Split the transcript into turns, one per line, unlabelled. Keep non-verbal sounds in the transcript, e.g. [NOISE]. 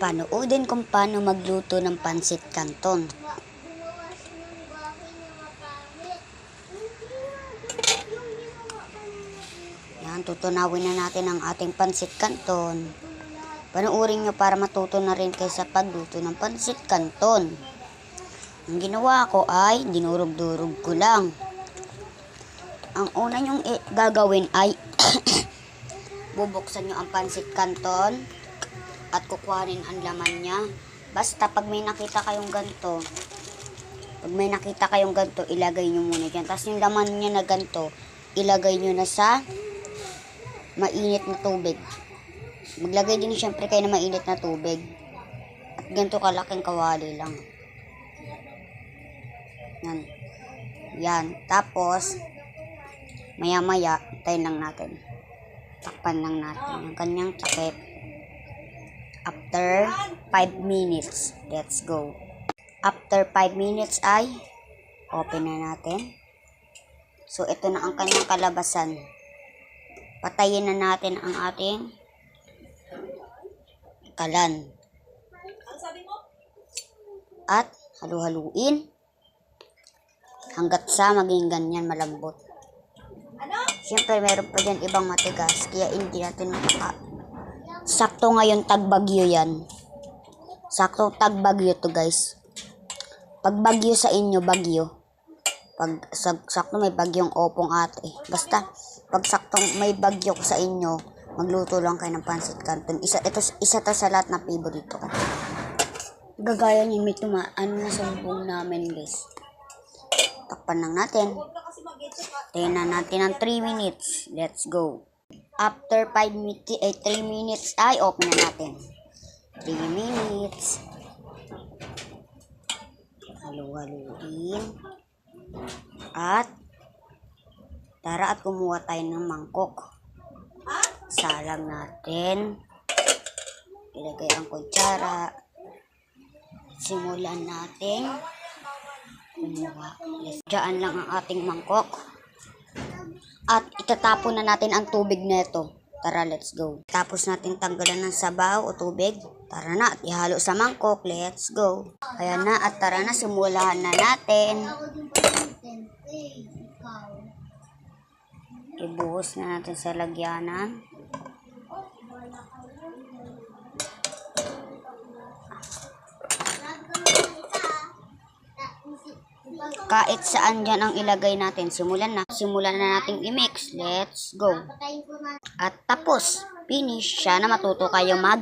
Panoodin kung paano magluto ng pansit canton. Yan, tutunawin na natin ang ating pansit canton. Panuorin nyo para matuto na rin kayo sa pagluto ng pansit canton. Ang ginawa ko ay dinurog-durog ko lang. Ang una nyong gagawin ay [COUGHS] bubuksan nyo ang pansit canton at kukuhanin ang laman niya. Basta pag may nakita kayong ganito, pag may nakita kayong ganito, ilagay nyo muna dyan. Tapos yung laman niya na ganito, ilagay nyo na sa mainit na tubig. Maglagay din syempre kayo ng mainit na tubig. At ganito kalaking kawali lang. Yan. Yan. Tapos, maya-maya, tayo lang natin. Takpan lang natin ang kanyang takip. After 5 minutes, let's go. After 5 minutes ay open na natin. So, ito na ang kanyang kalabasan. Patayin na natin ang ating kalan. At halu-haluin hanggat sa maging ganyan malambot. Siyempre, meron pa dyan ibang matigas, kaya hindi natin makaka... Sakto ngayon tagbagyo yan. Sakto tagbagyo to guys. Pag bagyo sa inyo, bagyo. Pag sakto may bagyong opong ate. Basta, pag sakto may bagyo sa inyo, magluto lang kayo ng pansit canton. Isa, ito, isa to sa lahat na favorito ko. Gagaya niyo may tuma, ano na sa bubong namin guys. Takpan lang natin. Na natin ng 3 minutes. Let's go. After 5 minutes, eh, 3 minutes, ay, open na natin. 3 minutes. Halu-haluin. At, tara at kumuha tayo ng mangkok. Salang natin. Ilagay ang kutsara. Simulan natin. Kumuha. Yes. Lang ang ating mangkok. At itatapon na natin ang tubig nito. Tara, let's go. Tapos natin tanggalan ng sabaw o tubig. Tara na, at ihalo sa mangkok. Let's go. Ayan na, at tara na, simulan na natin. Ibuhos na natin sa lagyanan. Kahit saan dyan ang ilagay natin. Simulan na. Simulan na nating i-mix. Let's go. At tapos, finish. Siya na matuto kayo mag